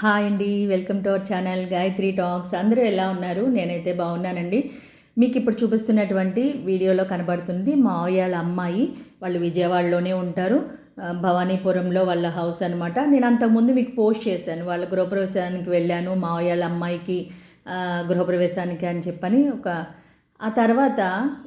Hi అండి welcome to our channel Gayatri talks. అందరూ ఎలా ఉన్నారు? నేనైతే బాగున్నానండి. మీకు ఇప్పుడు చూపిస్తున్నటువంటి వీడియోలో కనబడుతుంది మా అమ్మాయి. వాళ్ళు విజయవాడలోనే ఉంటారు. భవానీపురంలో వాళ్ళ హౌస్ అనమాట నేను అంతకుముందు మీకు పోస్ట్ చేశాను. వాళ్ళ గృహప్రవేశానికి వెళ్ళాను మా అమ్మాయికి గృహప్రవేశానికి అని చెప్పని ఒక ఆ తర్వాత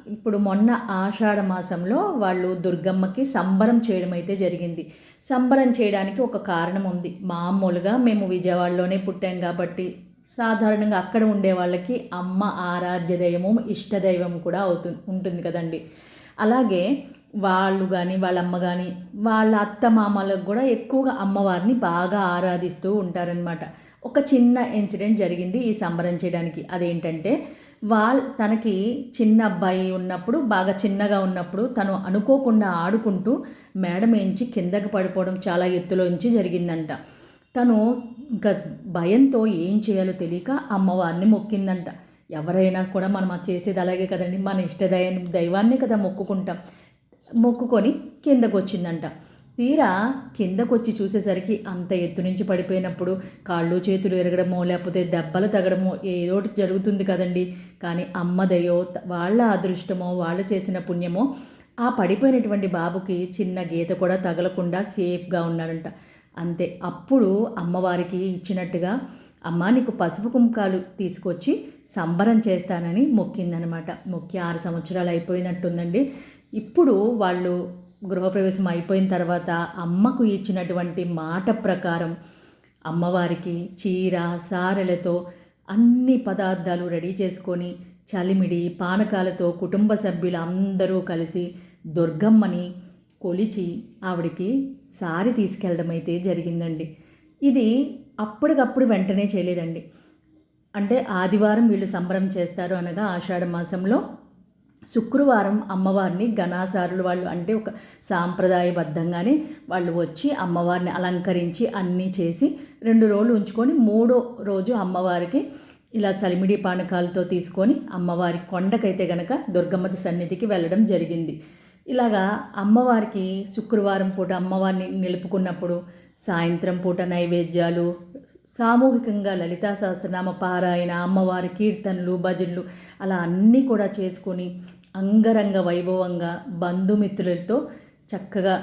ఇప్పుడు మొన్న ఆషాఢ మాసంలో వాళ్ళు దుర్గమ్మకి సంబరం చేయడం అయితే జరిగింది. సంబరం చేయడానికి ఒక కారణం ఉంది. మామూలుగా మేము విజయవాడలోనే పుట్టాం కాబట్టి సాధారణంగా అక్కడ ఉండే వాళ్ళకి అమ్మ ఆరాధ్య దైవము ఇష్టదైవం కూడా అవుతుంది ఉంటుంది కదండి. అలాగే వాళ్ళు కానీ వాళ్ళ అమ్మ కానీ వాళ్ళ అత్త మామలకు కూడా ఎక్కువగా అమ్మవారిని బాగా ఆరాధిస్తూ ఉంటారనమాట ఒక చిన్న ఇన్సిడెంట్ జరిగింది ఈ సంబరం చేయడానికి. అదేంటంటే వాళ్ళ తనకి చిన్న అబ్బాయి ఉన్నప్పుడు బాగా చిన్నగా ఉన్నప్పుడు తను అనుకోకుండా ఆడుకుంటూ మేడ మేంచి కిందకి పడిపోవడం చాలా ఎత్తులోంచి జరిగిందంట. తను ఇంకా భయంతో ఏం చేయాలో తెలియక అమ్మవారిని మొక్కిందంట. ఎవరైనా కూడా మనం చేసేది అలాగే కదండి. మన ఇష్టదయ దైవాన్ని కదా మొక్కుకుంటాం. మొక్కుకొని కిందకు వచ్చిందంట తీరా కిందకొచ్చి చూసేసరికి అంత ఎత్తు నుంచి పడిపోయినప్పుడు కాళ్ళు చేతులు ఎరగడమో లేకపోతే దెబ్బలు తగడమో ఏదో జరుగుతుంది కదండి. కానీ అమ్మదయో వాళ్ళ అదృష్టమో వాళ్ళు చేసిన పుణ్యమో ఆ పడిపోయినటువంటి బాబుకి చిన్న గీత కూడా తగలకుండా సేఫ్గా ఉన్నాడంట. అంతే అప్పుడు అమ్మవారికి ఇచ్చినట్టుగా అమ్మ నీకు పసుపు కుంకాలు తీసుకొచ్చి సంబరం చేస్తానని మొక్కిందనమాట. మొక్కి ఆరు సంవత్సరాలు అయిపోయినట్టుందండి. ఇప్పుడు వాళ్ళు గృహప్రవేశం అయిపోయిన తర్వాత అమ్మకు ఇచ్చినటువంటి మాట ప్రకారం అమ్మవారికి చీర సారెలతో అన్ని పదార్థాలు రెడీ చేసుకొని చలిమిడి పానకాలతో కుటుంబ సభ్యులు అందరూ కలిసి దుర్గమ్మని కొలిచి ఆవిడికి సారి తీసుకెళ్ళడం అయితే జరిగిందండి. ఇది అప్పటికప్పుడు వెంటనే చేయలేదండి. అంటే ఆదివారం వీళ్ళు సంబరం చేస్తారు అనగా ఆషాఢ మాసంలో శుక్రవారం అమ్మవారిని ఘనాసారులు వాళ్ళు అంటే ఒక సాంప్రదాయబద్ధంగానే వాళ్ళు వచ్చి అమ్మవారిని అలంకరించి అన్నీ చేసి రెండు రోజులు ఉంచుకొని మూడో రోజు అమ్మవారికి ఇలా చలిమిడి పానకాలతో తీసుకొని అమ్మవారి కొండకైతే గనక దుర్గమ్మతి సన్నిధికి వెళ్ళడం జరిగింది. ఇలాగా అమ్మవారికి శుక్రవారం పూట అమ్మవారిని నిలుపుకున్నప్పుడు సాయంత్రం పూట నైవేద్యాలు సామూహికంగా లలితా సహస్రనామ పారాయణ అమ్మవారి కీర్తనలు భజనలు అలా అన్నీ కూడా చేసుకొని అంగరంగ వైభవంగా బంధుమిత్రులతో చక్కగా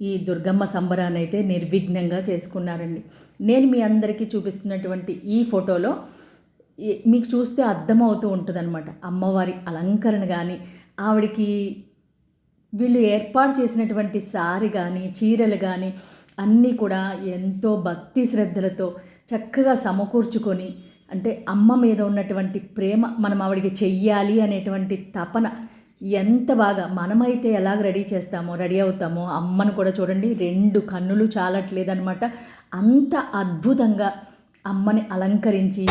ఈ దుర్గమ్మ సంబరాన్ని అయితే నిర్విఘ్నంగా చేసుకున్నారండి. నేను మీ అందరికీ చూపిస్తున్నటువంటి ఈ ఫోటోలో మీకు చూస్తే అర్థమవుతూ ఉంటుందన్నమాట. అమ్మవారి అలంకరణ కానీ ఆవిడికి వీళ్ళు ఏర్పాటు చేసినటువంటి సారి కానీ చీరలు కానీ అన్నీ కూడా ఎంతో భక్తి శ్రద్ధలతో చక్కగా సమకూర్చుకొని అంటే అమ్మ మీద ఉన్నటువంటి ప్రేమ మనం ఆవిడికి చెయ్యాలి అనేటువంటి తపన ఎంత బాగా మనమైతే ఎలాగ రెడీ చేస్తామో రెడీ అవుతామో అమ్మను కూడా చూడండి రెండు కన్నులు చాలట్లేదనమాట అంత అద్భుతంగా అమ్మని అలంకరించి